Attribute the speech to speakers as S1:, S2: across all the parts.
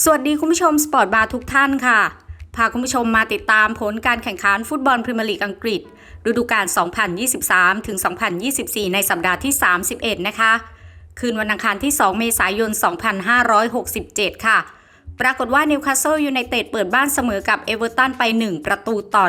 S1: สวัสดีคุณผู้ชมสปอร์ตบาร์ทุกท่านค่ะ พาคุณผู้ชมมาติดตามผลการแข่งขันฟุตบอลพรีเมียร์ลีกอังกฤษ ฤดูกาล 2023 ถึง 2024 ในสัปดาห์ที่ 31 นะคะ คืนวันอังคารที่ 2 เมษายน 2567 ค่ะ ปรากฏว่านิวคาสเซิลยูไนเต็ดเปิดบ้านเสมอกับเอเวอร์ตันไป 1 ประตูต่อ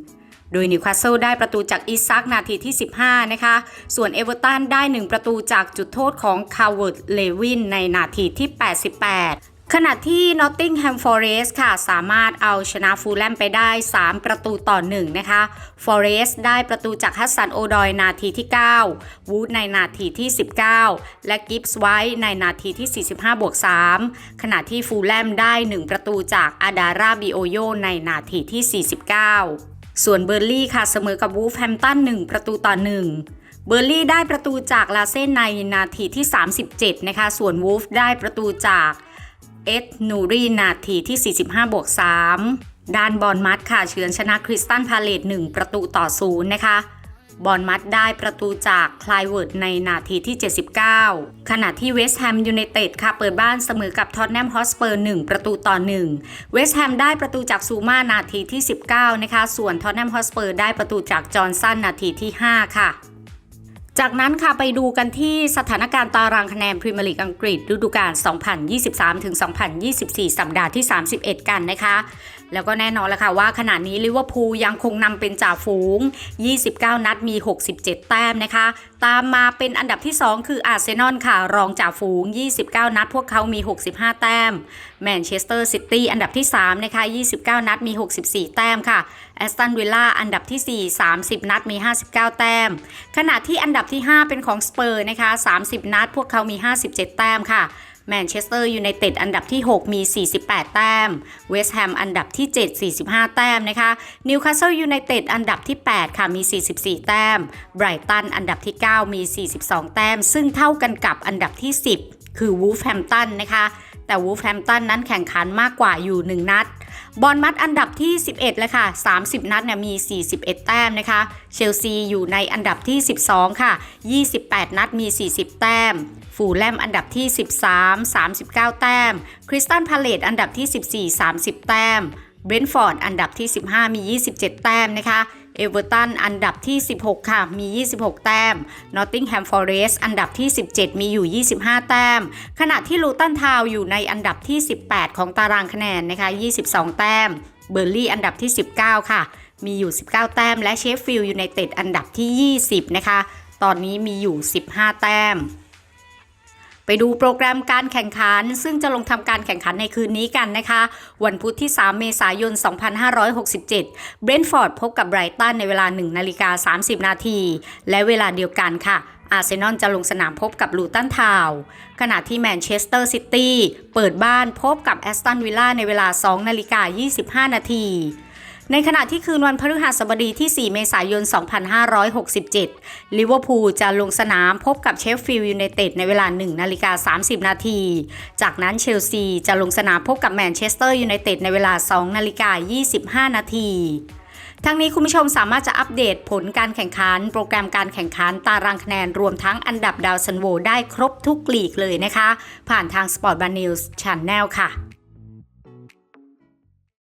S1: 1 โดยนิวคาสเซิลได้ประตูจากอิซักนาทีที่ 15 นะคะ ส่วนเอเวอร์ตันได้ 1 ประตูจากจุดโทษของคาร์เวิร์ดเลวินในนาทีที่ 88 ขณะที่ Nottingham Forest ค่ะ สามารถเอาชนะฟูลแลมไปได้ 3 ประตูต่อ 1 นะคะ Forest ได้ประตูจากฮัสซันโอดอยนาทีที่ 9 วูดในนาทีที่ 19 และกิฟส์ไว้ในนาทีที่ 45 บวก 3 ขณะที่ฟูลแลมได้ 1 ประตูจากอาดาราบิโอโยในนาทีที่ 49 ส่วนเบอร์ลี่ค่ะเสมอกับวูฟแฮมตัน 1 ประตูต่อ 1เบอร์ลี่ได้ประตูจากลาเซ่นในนาทีที่ 37 นะคะ ส่วนวูฟได้ประตูจาก เอ็ดนูรีนาทีที่ 45บวก3ด้านบอลมัดค่ะเฉือนชนะคริสตันพาเลต1ประตูต่อ0นะคะ บอลมัดได้ประตูจากคลายเวิร์ดในนาทีที่ 79 ขณะที่เวสต์แฮมยูไนเต็ดค่ะเปิดบ้านเสมอกับท็อตแนมฮอสเปอร์1ประตูต่อ1เวสต์แฮมได้ประตูจากซูมานาทีที่ 19 นะคะ ส่วนท็อตแนมฮอสเปอร์ได้ประตูจากจอห์นสันนาทีที่ 5 ค่ะ จากนั้นค่ะไปดูกันที่สถานการณ์ตารางคะแนนพรีเมียร์ลีกอังกฤษฤดูกาล 2023ถึง2024 สัปดาห์ที่ 31 กันนะคะ แล้วก็แน่นอนแล้วค่ะว่าขณะนี้ลิเวอร์พูลยังคงนำเป็นจ่าฝูง 29 นัดมี 67 แต้มนะคะ ตามมาเป็นอันดับที่ 2 คืออาร์เซนอลค่ะ รองจ่าฝูง 29 นัดพวกเขามี 65 แต้มแมนเชสเตอร์ซิตี้อันดับที่ 3 นะคะ 29 นัดมี 64 แต้มค่ะ แอสตันวิลล่าอันดับที่ 4 30 นัดมี 59 แต้ม ขณะที่อันดับที่ 5 เป็นของสเปอร์นะคะ 30 นัด พวกเขามี 57 แต้มค่ะแมนเชสเตอร์ยูไนเต็ดอันดับที่ 6 มี 48 แต้ม เวสต์แฮมอันดับที่ 7 45 แต้มนะคะนิวคาสเซิลยูไนเต็ดอันดับที่ 8 ค่ะมี 44 แต้มไบรตันอันดับที่ 9 มี 42 แต้ม ซึ่งเท่ากันกับอันดับที่ 10 คือวูฟแฮมตันนะคะ แต่วูฟแฮมตันนั้นแข่งขันมากกว่าอยู่ 1 นัด บอลมัดอันดับที่ 11เลยค่ะ 30 นัดเนี่ยมี 41 แต้มนะคะ เชลซีอยู่ในอันดับที่ 12 ค่ะ 28 นัดมี 40 แต้ม ฟูลแลมอันดับที่ 13 39 แต้ม คริสตันพาเลตอันดับที่ 14 30 แต้ม เบรนท์ฟอร์ดอันดับที่ 15 มี 27 แต้มนะคะ เอเวอร์ตันอันดับที่ 16 ค่ะ มี 26 แต้มนอตติงแฮมฟอร์เรสอันดับที่ 17 มีอยู่ 25 แต้ม ขณะที่ลูตันทาวอยู่ในอันดับที่ 18 ของตารางคะแนนนะคะ 22 แต้ม เบอร์ลี่อันดับที่ 19 ค่ะ มีอยู่ 19 แต้ม และเชฟฟิลด์อยูไนเต็ดอันดับที่ 20 นะคะ ตอนนี้มีอยู่ 15 แต้ม ไปดูโปรแกรมการแข่งขัน ซึ่งจะลงทำการแข่งขันในคืนนี้กันนะคะ วันพุธที่ 3 เมษายน 2567 เบรนท์ฟอร์ดพบกับไบรตันในเวลา 1 นาฬิกา 30 นาที และเวลาเดียวกันค่ะอาร์เซนอลจะลงสนามพบกับลูตันทาวขณะที่แมนเชสเตอร์ซิตี้เปิดบ้านพบกับแอสตันวิลล่าในเวลา 2 นาฬิกา 25 นาที ในขณะที่คืนวันพฤหัสบดีที่ 4 เมษายน 2567 ลิเวอร์พูลจะลงสนามพบกับเชฟฟิลด์ยูไนเต็ดในเวลา 1 นาฬิกา 30 นาที จากนั้นเชลซีจะลงสนามพบกับแมนเชสเตอร์ยูไนเต็ดในเวลา 2 นาฬิกา 25 นาทีทั้งนี้คุณผู้ชมสามารถจะอัปเดตผลการแข่งขัน โปรแกรมการแข่งขันตารางคะแนนรวมทั้งอันดับดาวซันโวได้ครบทุกลีกเลยนะคะ ผ่านทาง Sport b a n News Channel ค่ะ